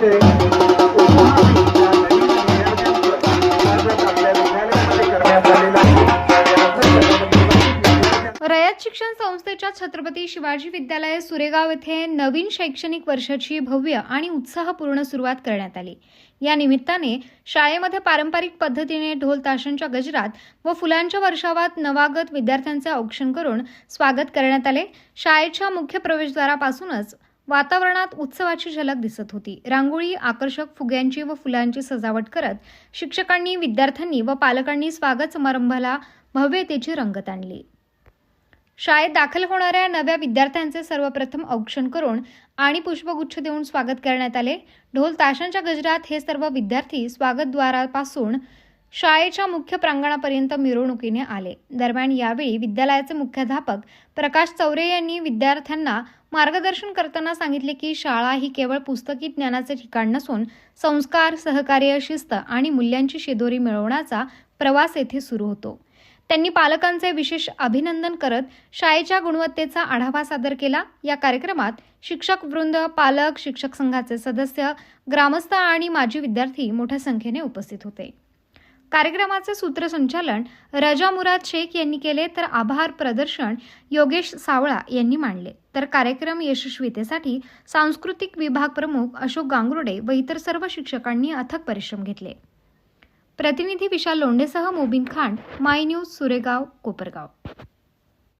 रयत शिक्षण संस्थेच्या छत्रपती शिवाजी विद्यालय सुरेगाव येथे नवीन शैक्षणिक वर्षाची भव्य आणि उत्साहपूर्ण सुरुवात करण्यात आली. या निमित्ताने शाळेमध्ये पारंपरिक पद्धतीने ढोल ताशांच्या गजरात व फुलांच्या वर्षावात नवागत विद्यार्थ्यांचे औक्षण करून स्वागत करण्यात आले. शाळेच्या मुख्य प्रवेशद्वारापासूनच वातावरणात उत्सवाची झलक दिसत होती. रांगोळी आकर्षक फुग्यांची व फुलांची सजावट करत शिक्षकांनी विद्यार्थ्यांनी व पालकांनी स्वागत समारंभाला भव्यतेची रंगत आणली. शाळेत दाखल होणाऱ्या नव्या विद्यार्थ्यांचे सर्वप्रथम औक्षण करून आणि पुष्पगुच्छ देऊन स्वागत करण्यात आले. ढोल ताशांच्या गजरात हे सर्व विद्यार्थी स्वागतद्वारापासून शाळेच्या मुख्य प्रांगणापर्यंत मिरवणुकीने आले. दरम्यान यावेळी विद्यालयाचे मुख्याध्यापक प्रकाश चौरे यांनी विद्यार्थ्यांना मार्गदर्शन करताना सांगितले की शाळा ही केवळ पुस्तकी ज्ञानाचे ठिकाण नसून संस्कार सहकार्य शिस्त आणि मूल्यांची शिदोरी मिळवण्याचा प्रवास येथे सुरू होतो. त्यांनी पालकांचे विशेष अभिनंदन करत शाळेच्या गुणवत्तेचा आढावा सादर केला. या कार्यक्रमात शिक्षक वृंद पालक शिक्षक संघाचे सदस्य ग्रामस्थ आणि माजी विद्यार्थी मोठ्या संख्येने उपस्थित होते. कार्यक्रमाचे सूत्रसंचालन रजा मुराद शेख यांनी केले तर आभार प्रदर्शन योगेश सावळा यांनी मांडले. तर कार्यक्रम यशस्वीतेसाठी सांस्कृतिक विभाग प्रमुख अशोक गांगुर्डे व इतर सर्व शिक्षकांनी अथक परिश्रम घेतले. प्रतिनिधी विशाल लोंढेसह मोबिन खांड माय न्यूज सुरेगाव कोपरगाव.